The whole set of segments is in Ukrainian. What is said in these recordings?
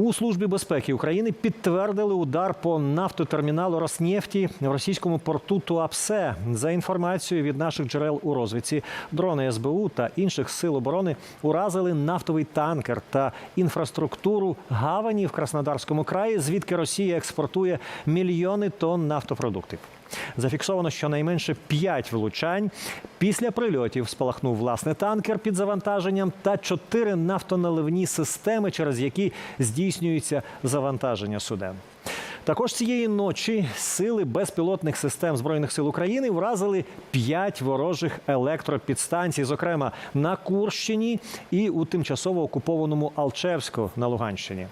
У службі безпеки України підтвердили удар по нафтотерміналу Роснефті в російському порту Туапсе. За інформацією від наших джерел у розвідці, дрони СБУ та інших сил оборони уразили нафтовий танкер та інфраструктуру гавані в Краснодарському краї, звідки Росія експортує мільйони тонн нафтопродуктів. Зафіксовано щонайменше 5 влучань. Після прильотів спалахнув власне танкер під завантаженням та чотири нафтоналивні системи, через які здійснюється завантаження суден. Також цієї ночі сили безпілотних систем збройних сил України вразили п'ять ворожих електропідстанцій, зокрема на Курщині і у тимчасово окупованому Алчевську на Луганщині.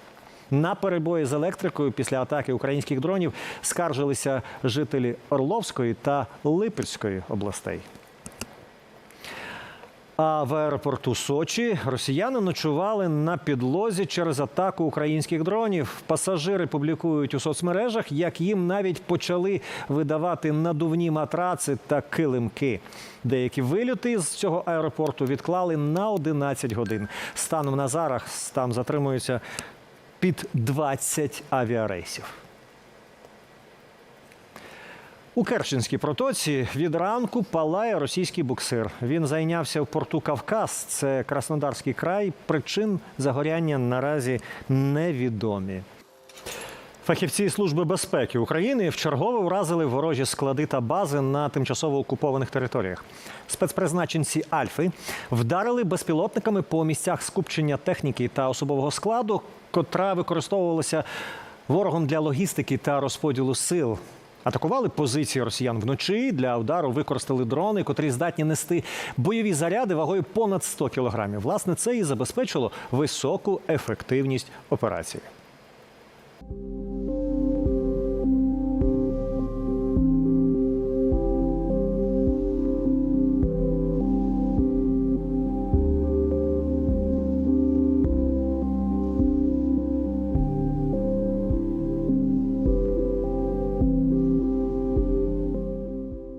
На перебої з електрикою після атаки українських дронів скаржилися жителі Орловської та Липецької областей. А в аеропорту Сочі росіяни ночували на підлозі через атаку українських дронів. Пасажири публікують у соцмережах, як їм навіть почали видавати надувні матраци та килимки. Деякі вильоти з цього аеропорту відклали на 11 годин. Станом на зараз там затримуються під 20 авіарейсів. У Керченській протоці від ранку палає російський буксир. Він зайнявся в порту Кавказ, це Краснодарський край. Причин загоряння наразі невідомі. Фахівці Служби безпеки України вчергове вразили ворожі склади та бази на тимчасово окупованих територіях. Спецпризначенці Альфи вдарили безпілотниками по місцях скупчення техніки та особового складу, котра використовувалася ворогом для логістики та розподілу сил. Атакували позиції росіян вночі. Для удару використали дрони, котрі здатні нести бойові заряди вагою понад 100 кілограмів. Власне, це і забезпечило високу ефективність операції.